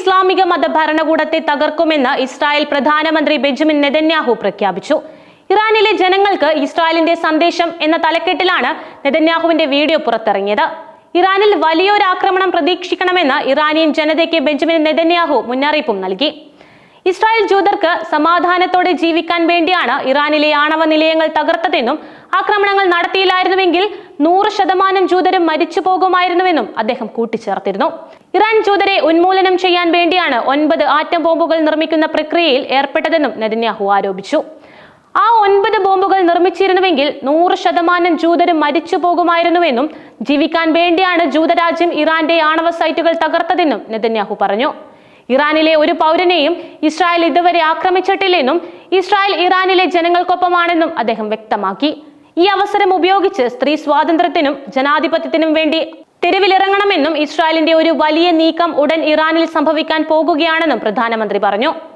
ഇസ്ലാമിക മത ഭരണകൂടത്തെ തകർക്കുമെന്ന് ഇസ്രായേൽ പ്രധാനമന്ത്രി ബെഞ്ചമിൻ നെതന്യാഹു പ്രഖ്യാപിച്ചു. ഇറാനിലെ ജനങ്ങൾക്ക് ഇസ്രായേലിന്റെ സന്ദേശം എന്ന തലക്കെട്ടിലാണ് നെതന്യാഹുവിന്റെ വീഡിയോ പുറത്തിറങ്ങിയത്. ഇറാനിൽ വലിയൊരു ആക്രമണം പ്രതീക്ഷിക്കണമെന്ന് ഇറാനിയൻ ജനതയ്ക്ക് ബെഞ്ചമിൻ നെതന്യാഹു മുന്നറിയിപ്പും നൽകി. ഇസ്രായേൽ ജൂതർക്ക് സമാധാനത്തോടെ ജീവിക്കാൻ വേണ്ടിയാണ് ഇറാനിലെ ആണവ നിലയങ്ങൾ തകർത്തതെന്നും ആക്രമണങ്ങൾ നടത്തിയില്ലായിരുന്നുവെങ്കിൽ നൂറ് ശതമാനം ജൂതരും മരിച്ചു പോകുമായിരുന്നുവെന്നും അദ്ദേഹം കൂട്ടിച്ചേർത്തിരുന്നു. ഇറാൻ ജൂതരെ ഉന്മൂലനം ചെയ്യാൻ വേണ്ടിയാണ് ഒൻപത് ആറ്റം ബോംബുകൾ നിർമ്മിക്കുന്ന പ്രക്രിയയിൽ ഏർപ്പെട്ടതെന്നും നെതന്യാഹു ആരോപിച്ചു. ആ ഒൻപത് ബോംബുകൾ നിർമ്മിച്ചിരുന്നുവെങ്കിൽ നൂറ് ശതമാനം ജൂതരും മരിച്ചു പോകുമായിരുന്നുവെന്നും ജീവിക്കാൻ വേണ്ടിയാണ് ജൂതരാജ്യം ഇറാന്റെ ആണവ സൈറ്റുകൾ തകർത്തതെന്നും നെതന്യാഹു പറഞ്ഞു. ഇറാനിലെ ഒരു പൗരനെയും ഇസ്രായേൽ ഇതുവരെ ആക്രമിച്ചിട്ടില്ലെന്നും ഇസ്രായേൽ ഇറാനിലെ ജനങ്ങൾക്കൊപ്പമാണെന്നും അദ്ദേഹം വ്യക്തമാക്കി. ഈ അവസരം ഉപയോഗിച്ച് സ്ത്രീ സ്വാതന്ത്ര്യത്തിനും ജനാധിപത്യത്തിനും വേണ്ടി തെരുവിലിറങ്ങണമെന്നും ഇസ്രായേലിന്റെ ഒരു വലിയ നീക്കം ഉടൻ ഇറാനിൽ സംഭവിക്കാൻ പോകുകയാണെന്നും പ്രധാനമന്ത്രി പറഞ്ഞു.